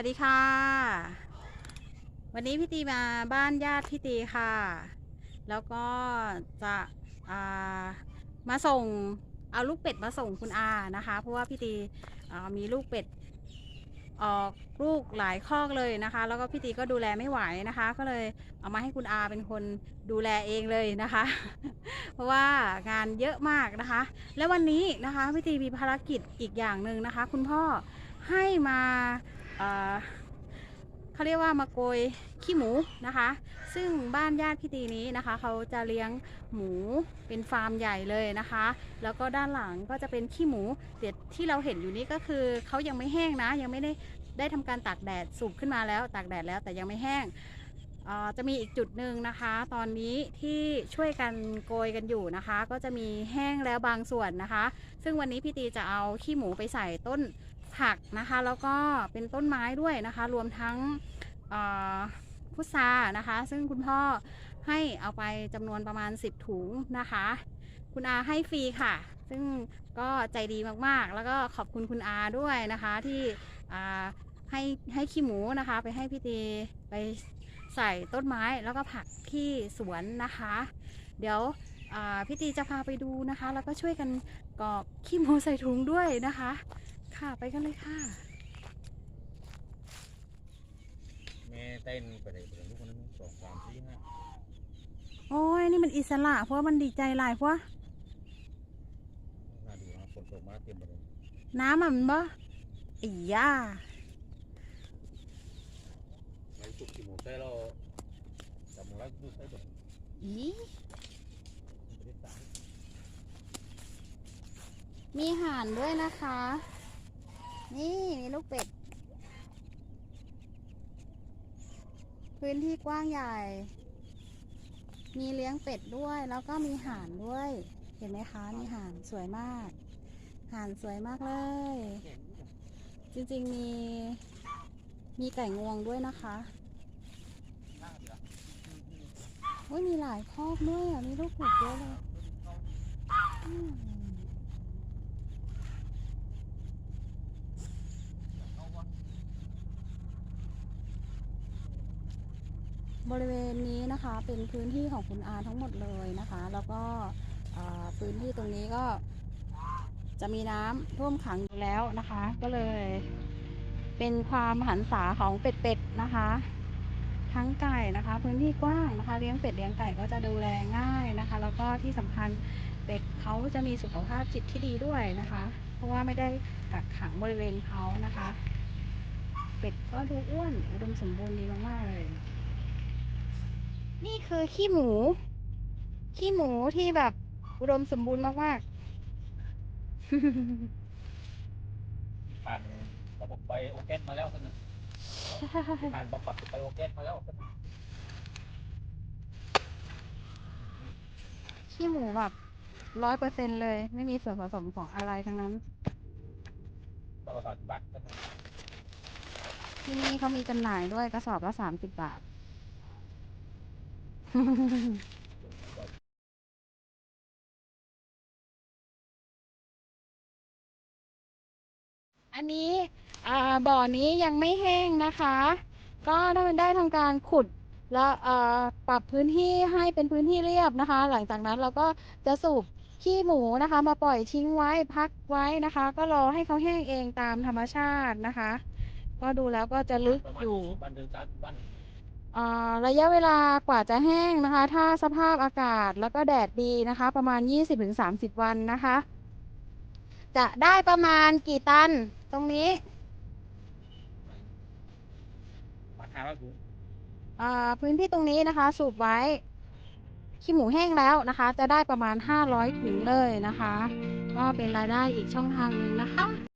วัสดีค่ะ วันนี้พี่ตีมาบ้านญาติพี่ตีค่ะ แล้วก็จะามาส่งเอาลูกเป็ดมาส่งคุณอานะคะ เพราะว่าพี่ตีมีลูกเป็ดออกลูกหลายคอกเลยนะคะ แล้วก็พี่ตีก็ดูแลไม่ไหวนะคะ ก็เลยเอามาให้คุณอาเป็นคนดูแลเองเลยนะคะ เพราะว่างานเยอะมากนะคะ และวันนี้นะคะพี่ตีมีภารกิจอีกอย่างหนึ่งนะคะ คุณพ่อให้มา เขาเรียกว่ามาโกยขี้หมูนะคะ ซึ่งบ้านญาติพี่ตีนี้นะคะ เขาจะเลี้ยงหมูเป็นฟาร์มใหญ่เลยนะคะ แล้วก็ด้านหลังก็จะเป็นขี้หมูเด็ดที่เราเห็นอยู่นี้ก็คือเขายังไม่แห้งนะ ยังไม่ได้ได้ทำการตากแดดสูบขึ้นมาแล้วตากแดดแล้วแต่ยังไม่แห้งจะมีอีกจุดหนึ่งนะคะ ตอนนี้ที่ช่วยกันโกยกันอยู่นะคะ ก็จะมีแห้งแล้วบางส่วนนะคะ ซึ่งวันนี้พี่ตีจะเอาขี้หมูไปใส่ต้น ผักนะคะ แล้วก็เป็นต้นไม้ด้วยนะคะ รวมทั้งพุทรานะคะ ซึ่งคุณพ่อให้เอาไปจำนวนประมาณ 10 ถุงนะคะ คุณอาให้ฟรีค่ะ ซึ่งก็ใจดีมากๆ แล้วก็ขอบคุณคุณอาด้วยนะคะที่ให้ให้ขี้หมูนะคะ ไปให้พี่ตีไปใส่ต้นไม้แล้วก็ผักที่สวนนะคะ เดี๋ยวพี่ตีจะพาไปดูนะคะ แล้วก็ช่วยกันกรอกขี้หมูใส่ถุงด้วยนะคะ ค่ะไปกันเลยค่ะ แม่เต้นไปเลยไปเลยลูกคนนั้นสองสามสี่ห้าโอ้ยนี่มันอิสระเพราะว่ามันดีใจหลายเพราะว่าน่าดูนะฝนตกมาเต็มไปเลยน้ำอะมันบ่อีย่าในสุกกี่โมงใส่เราจำแล้วดูใส่แบบอีไม่ได้ตาย มีห่านด้วยนะคะ นี่มีลูกเป็ด พื้นที่กว้างใหญ่ มีเลี้ยงเป็ดด้วย แล้วก็มีห่านด้วย เห็นไหมคะ มีห่านสวยมาก ห่านสวยมากเลย จริงๆมี มีไก่งวงด้วยนะคะโอ้ยมีหลายคอกด้วยอะ มีลูกเป็ดเยอะเลย บริเวณนี้นะคะเป็นพื้นที่ของคุณอาทั้งหมดเลยนะคะ แล้วก็พื้นที่ตรงนี้ก็จะมีน้ำท่วมขังอยู่แล้วนะคะ ก็เลย เป็นความหันษาของเป็ดๆนะคะ ทั้งไก่นะคะ พื้นที่กว้างนะคะ เลี้ยงเป็ดเลี้ยงไก่ก็จะดูแลง่ายนะคะ แล้วก็ที่สำคัญเป็ดเขาจะมีสุขภาพจิตที่ดีด้วยนะคะ เพราะว่าไม่ได้กักขังบริเวณเขานะคะ เป็ดก็ดูอ้วนอุดมสมบูรณ์ดีมากๆเลย นี่คือขี้หมู ขี้หมูที่แบบอุดมสมบูรณ์มากผ่านระบบไปโอเกนมาแล้วคนนึงๆผ่านบำบัดไปโอเกนมาแล้วคนนึงขี้หมูแบบร้อยเปอร์เซ็นเลย ไม่มีส่วนผสมของอะไรทั้งนั้น ต่อต่อบัตรคนนึงที่นี่เขามีจำหน่ายด้วยกระสอบละสามสิบบาท อันนี้บ่อนี้ยังไม่แห้งนะคะ ก็ได้ทำการขุดแล้วปรับพื้นที่ให้เป็นพื้นที่เรียบนะคะ หลังจากนั้นเราก็จะสูบขี้หมูนะคะ มาปล่อยทิ้งไว้พักไว้นะคะ ก็รอให้เขาแห้งเองตามธรรมชาตินะคะ ก็ดูแล้วก็จะลึกอยู่ อ่าระยะเวลากว่าจะแห้งนะคะ ถ้าสภาพอากาศแล้วก็แดดดีนะคะ ประมาณ 20-30 วันนะคะ จะได้ประมาณกี่ตันตรงนี้มาทางแล้วดูอ่าพื้นที่ตรงนี้นะคะ สูบไว้ ขี้หมูแห้งแล้วนะคะ จะได้ประมาณ 500ถุงเลยนะคะ ก็เป็นรายได้อีกช่องทางหนึ่งนะคะ